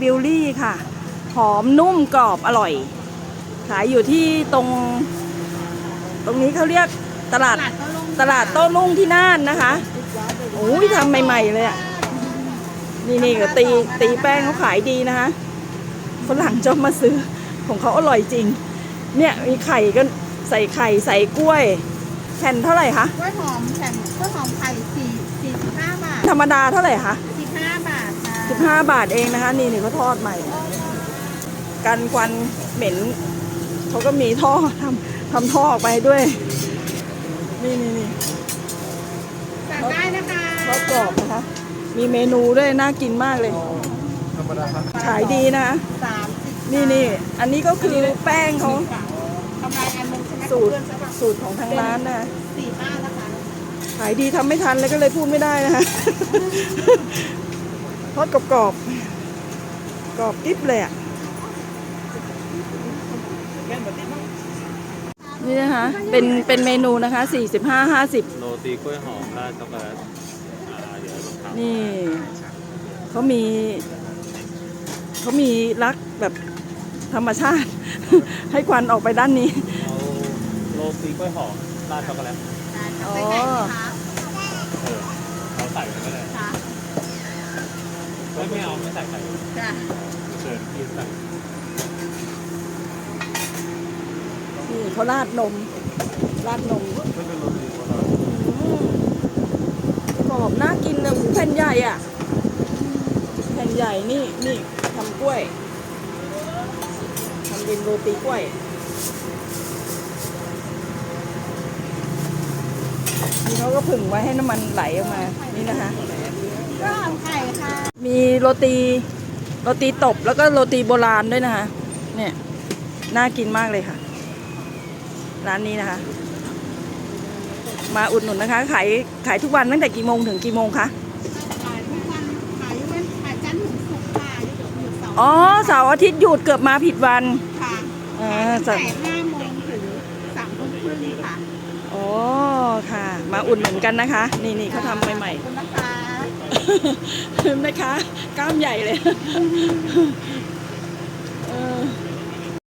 บิลลี่ค่ะ หอมนุ่มกรอบอร่อย ขายอยู่ที่ตรง ตรงนี้เขาเรียกตลาดตลาดโต้รุ่งตลาดโต้รุ่งที่น่านนะคะโอ้ยทำใหม่ๆเลยอะนี่นี่ก็ตีตีแป้งเขาขายดีนะคะฝรั่งชอบมาซื้อของเขาอร่อยจริง เนี่ยมีไข่ก็ใส่ไข่ใส่กล้วย แผ่นเท่าไหร่คะกล้วยหอมแผ่นกล้วยหอมไข่สี่สี่สิบห้าบาทธรรมดาเท่าไหร่คะ สิบห้าบาทค่ะสิบห้าบาทเองนะคะ นี่นี่เขาทอดใหม่ กันควันเหม็นเขาก็มีท่อทำทำท่อออกไปด้วย นี่นี่นี่สั่งได้นะคะทอดกรอบนะคะ มีเมนูด้วยน่ากินมากเลย ธรรมดาครับขายดีนะคะสามสิบนี่นี่อันนี้ก็คือแป้งเขาทำลายอันหนึงใช่ไหมสูตรเพื่อนใช่ปะสูตรของทางร้านนะ สี่ห้านะคะขายดีทำไม่ทันเลยก็เลยพูดไม่ได้นะคะ ทอดกรอบกรอบๆกรอบกิ๊บเลยอะนี่นะคะเป็นเป็นเมนูนะคะ 45 50โรตีกล้วยหอมราดช็อกโกแลตอ่าเดี๋ยวลองทำนี่ เขามี เขามีรักแบบธรรมชาติ ให้ควันออกไปด้านนี้ เอาโรตีกล้วยหอมราดช็อกโกแลตได้ค่ะอ๋อใส่ไข่ไหมคะเออเราใส่ไปก็ได้ค่ะ ไม่ไม่เอาไม่ใส่ไข่จ้ะเชิญพี่ใส่นี่เขาราดนม ราดนมไม่เป็นโรตีโบราณอืมกรอบน่ากินเลยหูแผ่นใหญ่อะ แผ่นใหญ่นี่นี่ทำกล้วยทำเป็นโรตีกล้วย นี่เขาก็ผึ่งไว้ให้น้ำมันไหลออกมา นี่นะคะ ก็หอมไข่ค่ะ มีโรตีโรตีตบแล้วก็โรตีโบราณด้วยนะคะ เนี่ยน่ากินมากเลยค่ะ ร้านนี้นะคะ มาอุดหนุนนะคะ ขายขายทุกวันตั้งแต่กี่โมงถึงกี่โมงคะขายทุกวันขายเว้นขายจันทร์ถึงศุกร์ค่ะหยุดหยุดเสาร์อ๋อเสาร์อาทิตย์หยุดเกือบมาผิดวันค่ะเออตั้งเสาแต่ร์ห้าโมงถึงสามทุ่มครึ่งค่ะอ๋อค่ะ มาอุดหนุนกันนะคะ นี่นี่เขาทำใหม่ขอบคุณนะคะๆ แม่ค้ากล้ามใหญ่เลย เออ